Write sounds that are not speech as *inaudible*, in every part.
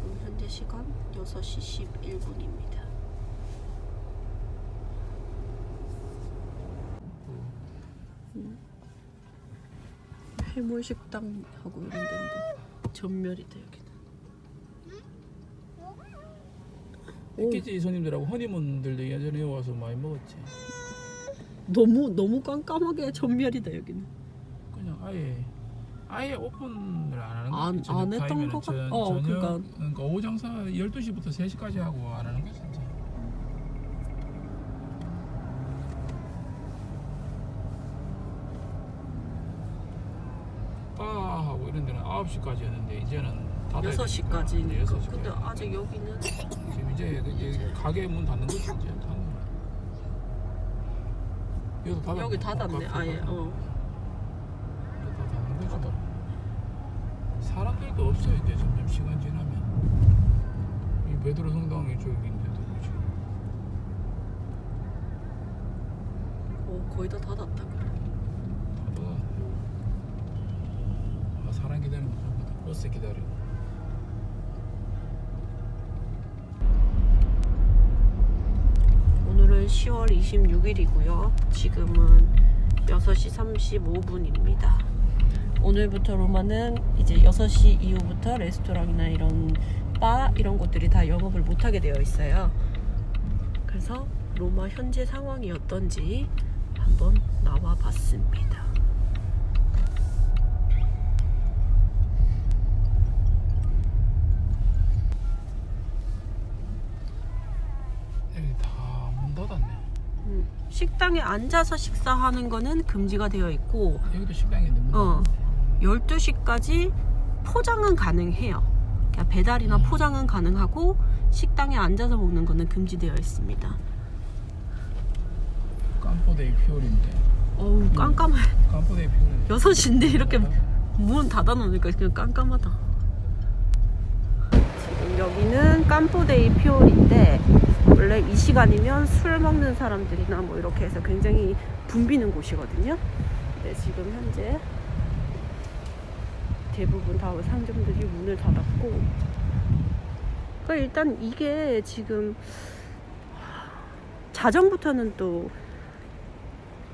지금 현재 시간 6시 11분입니다. 해물 식당하고 이런 데인데 전멸이다 여기는. 오, 패키지 손님들하고 허니문들도 예전에 와서 많이 먹었지. 너무 너무 깜깜하게 전멸이다 여기는. 그냥 아예 아예 오픈을 안 하는 안- 거지. 안 저녁 했던 타임에는 것 같- 저- 어, 저녁 그러니까. 그러니까 오후 장사 12시부터 3시까지 하고 안 하는 거지 진짜. 바하고 이런 데는 9시까지 였는데 이제는 닫아야 6시까지. 되니까. 네, 6시까지. 근데 아직 여기는 지금 이제 그- 이제 가게 문 닫는 거지 이제 닫는 거야. 여기도 닫았네. 여기 닫았네 카페 아예. 닫았네. 어. 이제 다 닫는 거지 뭐. 사람들도 없어요 이제 점점 시간 지나면 이 베드로 성당 이쪽인데도 그지 어, 거의 다 닫았다. 닫아 아 사람 기다리는 거 보다 버스 기다리고 오늘은 10월 26일이고요. 지금은 6시 35분입니다. 오늘부터 로마는 이제 6시 이후부터 레스토랑이나 이런 바 이런 곳들이 다 영업을 못하게 되어 있어요. 그래서 로마 현재 상황이 어떤지 한번 나와 봤습니다. 여기 다 문 닫았네 음, 식당에 앉아서 식사하는 거는 금지가 되어 있고 여기도 식당인데 문 어. 닫았네 12시까지 포장은 가능해요. 그러니까 배달이나 음. 포장은 가능하고 식당에 앉아서 먹는 거는 금지되어 있습니다. 깜포데이 피올인데 어우 깜깜해. 깜포데이 피올인데 6시인데 이렇게 문 닫아놓으니까 그냥 깜깜하다. 지금 여기는 깜포데이 피올인데 원래 이 시간이면 술 먹는 사람들이나 뭐 이렇게 해서 굉장히 붐비는 곳이거든요. 근데 지금 현재 대부분 다 상점들이 문을 닫았고 그러니까 일단 이게 지금 자정부터는 또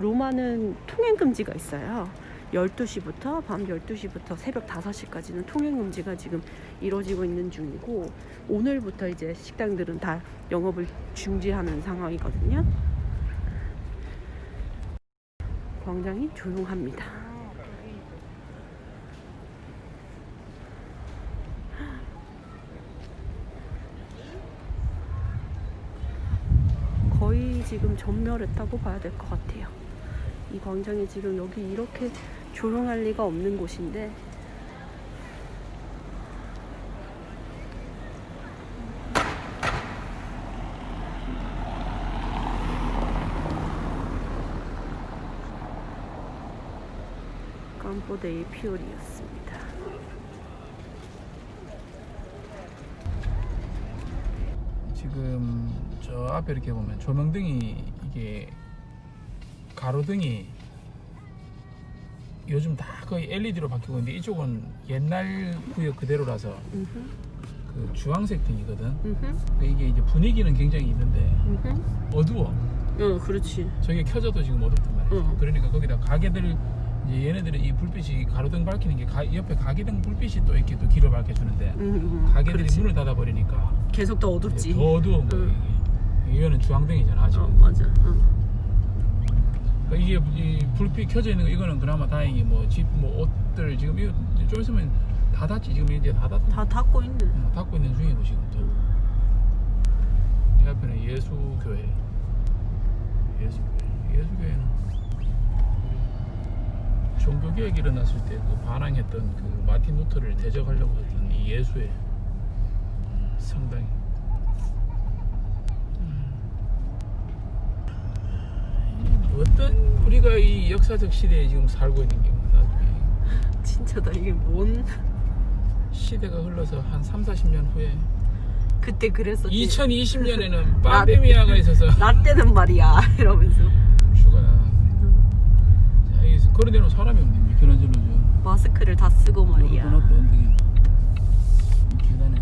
로마는 통행 금지가 있어요. 12시부터 밤 12시부터 새벽 5시까지는 통행 금지가 지금 이루어지고 있는 중이고 오늘부터 이제 식당들은 다 영업을 중지하는 상황이거든요. 광장이 조용합니다. 거의 지금 전멸했다고 봐야 될 것 같아요. 이 광장이 지금 여기 이렇게 조용할 리가 없는 곳인데 깜포데이 피오리였습니다. 지금 저 앞에 이렇게 보면 조명등이 이게 가로등이 요즘 다 거의 LED로 바뀌고 있는데 이쪽은 옛날 구역 그대로라서 음흠, 그 주황색 등이거든. 음흠, 이게 이제 분위기는 굉장히 있는데 음흠. 어두워. 어, 그렇지. 저게 켜져도 지금 어둡단 말이야. 응. 그러니까 거기다 가게들 이제 얘네들은 이 불빛이 가로등 밝히는 게 가- 옆에 가게등 불빛이 또 이렇게 또 길을 밝혀주는데 음, 음, 가게들이 그렇지. 문을 닫아 버리니까 계속 더 어둡지. 더 어두운 응. 이게. 이거는 주황등이잖아 아직. 어, 맞아. 응. 그러니까 이게 이 불빛 켜져 있는 거 이거는 그나마 다행히 뭐 집 뭐 옷들 지금 이거 좀 있으면 다 닫지 지금 이제 다 닫. 다 닫고 있네. 어, 닫고 있는 중이고 지금 또. 제 앞에는 예수교회. 예수교회. 예수교회는 종교개혁 일어났을 때 그 반항했던 그 마틴 루터를 대적하려고 했던 이 예수의 성당이. 이 어떤 우리가 이 역사적 시대에 지금 살고 있는 게 나중에 *laughs* 진짜다. 이게 뭔 시대가 흘러서 한 3, 40년 후에 그때 그랬었지. 2020년에는 pandemia가 *laughs* 있어서 나 때는 말이야. *laughs* 이러면서 휴가 자, 여기서 그런 데는 사람이 없네 미켈란젤로 저 마스크를 다 쓰고 말이야. 도넛도 언덕에 이 계단에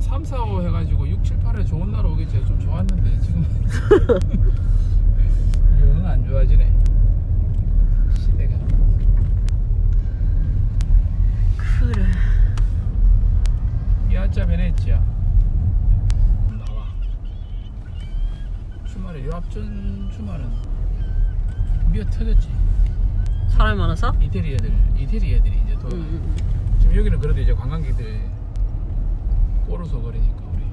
3, 4, 5 해가지고 6, 7, 8에 좋은 날 오겠지 좀 좋았는데 지금 영 안 좋아지네 시대가 그래. 피아자 베네치아 나와 주말에 요 앞전 주말은 미어 터졌지 사람이 많아서? 이태리 애들 이태리 애들이 이제 또 음. 지금 여기는 그래도 이제 관광객들 꼬르서 거리니까 우리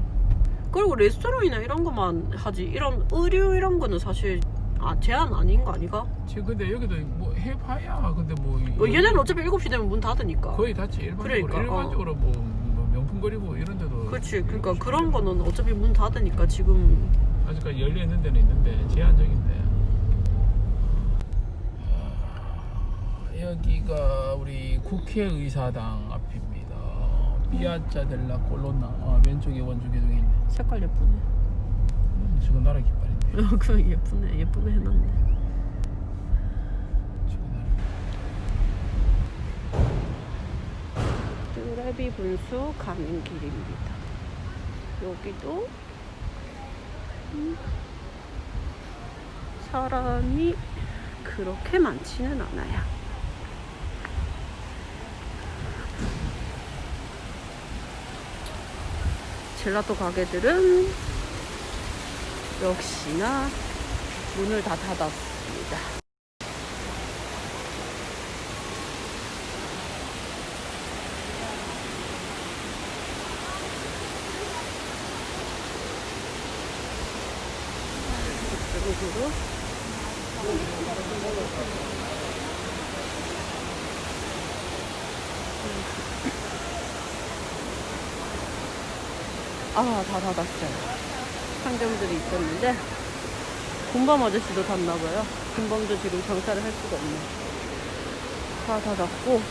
그리고 레스토랑이나 이런 것만 하지. 이런 의류 이런 거는 사실 아 제한 아닌 거 아니가? 지금 근데 여기도 뭐 해봐야 근데 뭐, 뭐 얘네는 어차피 7시 되면 문 닫으니까. 거의 닫지 일반적으로 그러니까, 어. 일반적으로 뭐, 뭐 명품거리고 이런 데도 그렇지. 그러니까 그런 거는 어차피 문 닫으니까 지금 아직까지 열려 있는 데는 있는데 제한적인데 아, 여기가 우리 국회의사당 앞입니다 피아자 델라 콜로나 아, 왼쪽에 원주교동이 있네 색깔 예쁘네. 음, 지금 나라 깃발인데 *laughs* 그 예쁘네. 예쁘게 해놨네. 지금 나라 뚜레비 분수 가는 길입니다. 여기도 음, 사람이 그렇게 많지는 않아요. 젤라또 가게들은 역시나 문을 다 닫았습니다. 이쪽으로 아, 다 닫았어요. 상점들이 있었는데, 군밤 아저씨도 닫나봐요. 군밤도 지금 장사를 할 수가 없네. 다 닫았고,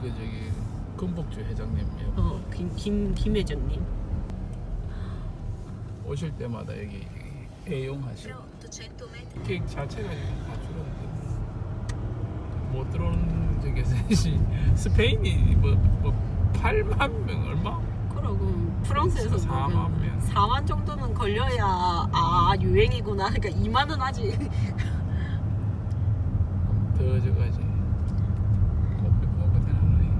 그 저기 금복주 회장님 어, 김, 김, 김 회장님. 오실 때마다 여기 애용하시고 케이크 자체가 지금 다 줄었는데 못 들어오는 저기 셋이 *laughs* 스페인이 뭐, 뭐 8만 명 얼마? 그러고 프랑스에서 4만 보면 명. 4만 정도는 걸려야 아 유행이구나. 그러니까 2만은 아직 *laughs* 더 저거지 커피 먹고 되나네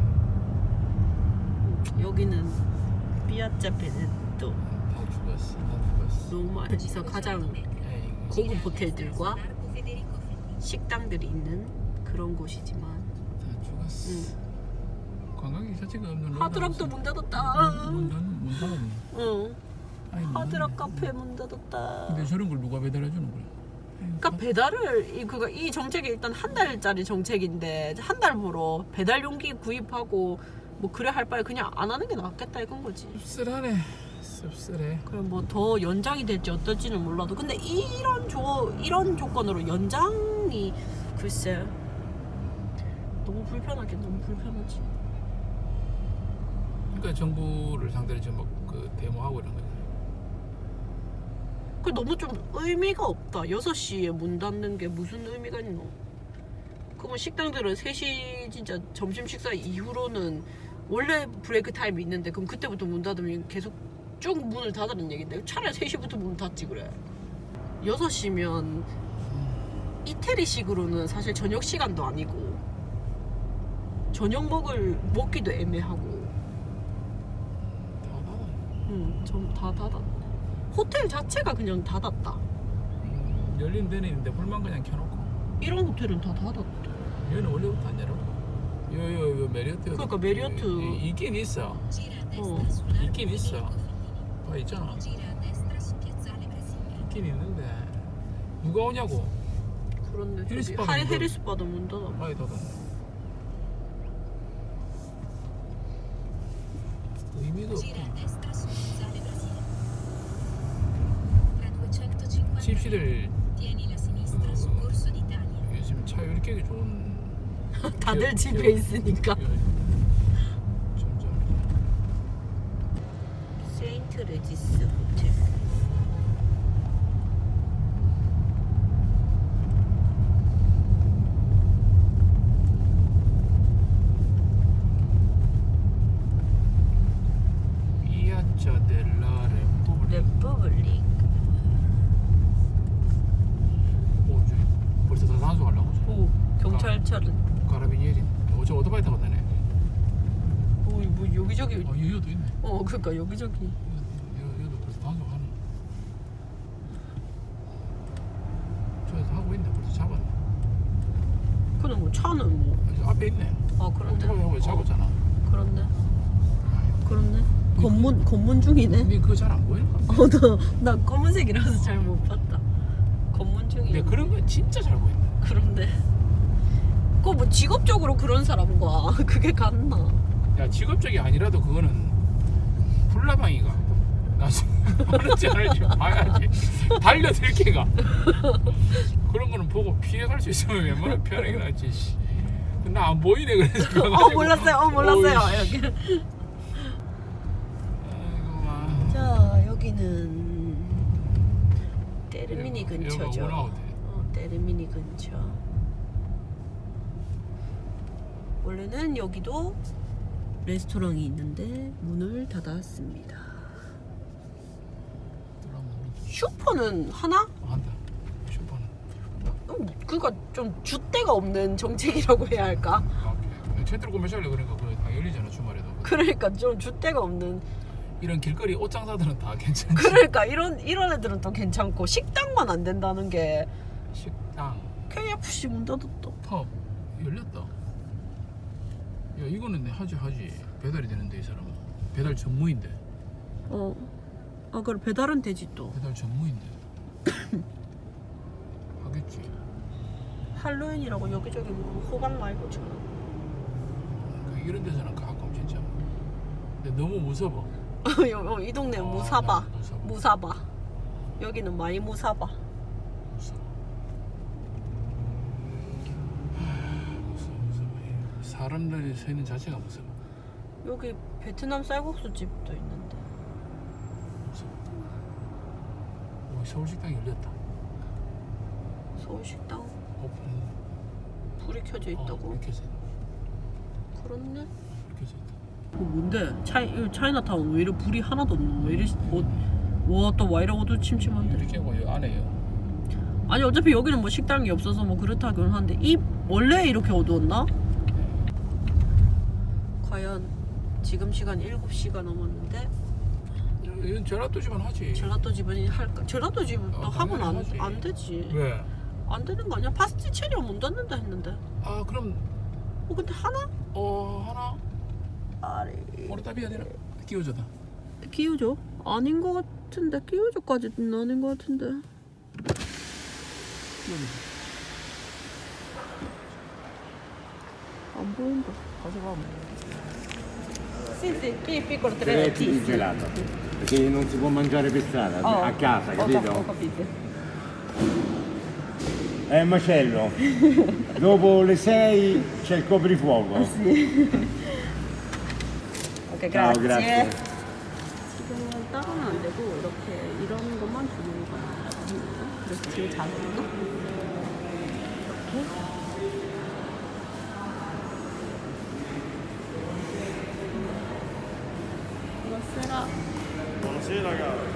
여기는 피아자 베네토. 다 죽었어. 다 죽었어. 로마에서 가장 에이, 고급 호텔들과 식당들이 있는 그런 곳이지만. 다 죽었어. 관광객 자체가 없는 하드락도 문 닫았다. 문, 닫- 문 닫았네. 응. 아니, 문 하드락. 카페 문 닫았다. 근데 저런 걸 누가 배달해 주는 거야? 그러니까 배달을 이 그거 이 정책이 일단 한 달짜리 정책인데 한달 보러 배달 용기 구입하고 뭐 그래 할 바에 그냥 안 하는 게 낫겠다 이건 거지. 씁쓸하네 씁쓸해 그럼 뭐 더 연장이 될지 어떨지는 몰라도 근데 이런 조 이런 조건으로 연장이 글쎄 너무 불편하긴 너무 불편하지. 그러니까 정부를 상대로 지금 막그 데모하고 이런 거지 그 너무 좀 의미가 없다. 6시에 문 닫는 게 무슨 의미가 있노? 그러면 식당들은 3시 진짜 점심 식사 이후로는 원래 브레이크 타임이 있는데 그럼 그때부터 문 닫으면 계속 쭉 문을 닫으는 얘긴데 차라리 3시부터 문 닫지 그래. 6시면 이태리식으로는 사실 저녁 시간도 아니고 저녁 먹을 먹기도 애매하고 다 닫아 음, 좀다 닫았네. 호텔 자체가 그냥 닫았다. 음, 열린 데는 있는데 불만 그냥 켜놓고 이런 호텔은 다 닫았다. 얘는 원래부터 안 열어 요요 요 메리어트. 그러니까 메리어트. 이- 있긴 있어. 어. 있긴 있어. 봐 있잖아. 있긴 있는데 누가 오냐고. 그런데 해리스 저기 바다 하- 문도- 해리스 바다 문 닫아. 많이 닫았네. 의미가 없구나. 집시들 요즘 차 이렇게 좋은 *laughs* 다들 여- 집에 여- 있으니까. 여- 점점 세인트 레지스 호텔. 피아차 델라 레포블릭. 레퍼블릭. 오, 저기 벌써 다 단속 하려고. 저. 오 경찰차는. 카라비니에리. 어제 오토바이 타고 다네. 오, 뭐 어, 여기도 있네. 어 그러니까 여기저기. 여기- 여기도 벌써 단속하네. 저기서 하고 있네. 벌써 잡았네. 그는 뭐 차는 뭐. 아, 저 앞에 있네. 아 그런데. 오토바이 하고 잡았잖아. 어, 그렇네. 그렇네. 검문 검문 중이네. 근데 그거 잘 안 보이는 거 같아. 어 나 나 검은색이라서 잘 못 봤다. 검문 중이야. 근데 그런 건 진짜 잘 보인다. 그런데. 그거 뭐 직업적으로 그런 사람과 *laughs* 그게 같나? 야 직업적이 아니라도 그거는 불나방이가 나중에 *laughs* 안 하는지 봐야지 달려들 게가 그런 거는 보고 피해갈 수 있으면 웬만하면 편하게 낫지 나안 보이네 그래서 *laughs* 어 몰랐어요. 어 몰랐어요. 여기. 아이고 자 여기는 테르미니 여기가 근처죠. 원아웃 어, 테르미니 근처. 원래는 여기도 레스토랑이 있는데 문을 닫았습니다. 슈퍼는 하나? 한다 슈퍼는 음, 그러니까 좀 줏대가 없는 정책이라고 해야 할까? 앞에 채들 구매 살려 그러니까 다 열리잖아 주말에도 그러니까 좀 줏대가 없는. 이런 길거리 옷장사들은 다 괜찮지 그러니까 이런 이런 애들은 또 괜찮고 식당만 안 된다는 게 식당 KFC 문 닫았다. 펍 열렸다. 야 이거는 내 하지 하지 배달이 되는데 이 사람은 배달 전무인데 어. 아 그래 배달은 되지 또. 배달 전무인데 *coughs* 하겠지. 할로윈이라고 여기저기 뭐 호박 말고 저. 그 이런 데서는 가끔 진짜. 근데 너무 무서워. 여- *laughs* 이 동네 아, 무사바. 나 무서워. 무사바. 여기는 많이 무사바. 무서워. 무서워 무서워. 사람들이 서 있는 자체가 무서워. 여기 베트남 쌀국수 집도 있는데. 무서워. 오, 서울식당이 열렸다. 서울 식당 오픈. 불이 켜져 어, 있다고. 이렇게 해서 그렇네. 이렇게 해서 있다. 그 뭔데? 차이 이 차이나타운 왜 이래 불이 하나도 없노? 왜 이래 뭐와또와 이래 어두침침한데? 이렇게 하고 여기 안에요. 아니 어차피 여기는 뭐 식당이 없어서 뭐 그렇다고는 하는데 이 원래 이렇게 어두웠나? 과연 지금 시간 7시가 넘었는데 이건 젤라또 집은 하지. 젤라또 집은 할까? 젤라또 집은 또 어, 하면 안, 당연히 하지. 안 되지. 왜? 안 되는 거 아니야? 파스티체리아 문 닫는다 했는데. 아 그럼 어 근데 하나? 어 하나 아리 오르타비아 되나? 끼워줘다. 끼우죠? 아닌 거 같은데 끼우죠까지는 아닌 거 같은데. 안 보인다. 가져가. Sì, sì, qui piccolo tre tipi di gelato perché non si può mangiare per strada Oh, a casa Ho, ho capito? capito. è un macello *laughs* dopo le 6 c'è il coprifuoco *laughs* Ok, ciao grazie. grazie 지금은 따로는 안 되고 이렇게 이런 것만 주는 거야. 그래서 지금 잘 오나? 이렇게. ら。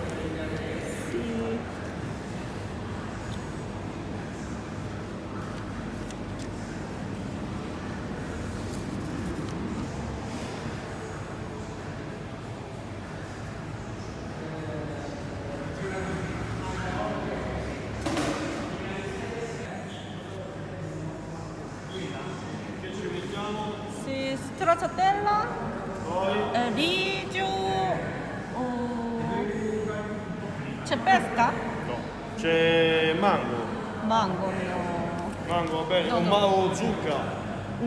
Mango. No. Mango, va bene. No, un no. mango zucca.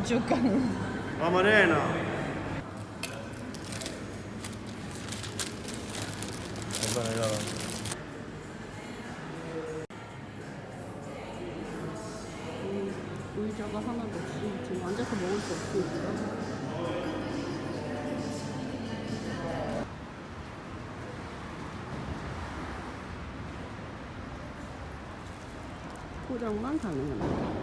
Zucca. Amarena. 포장만 가능합니다.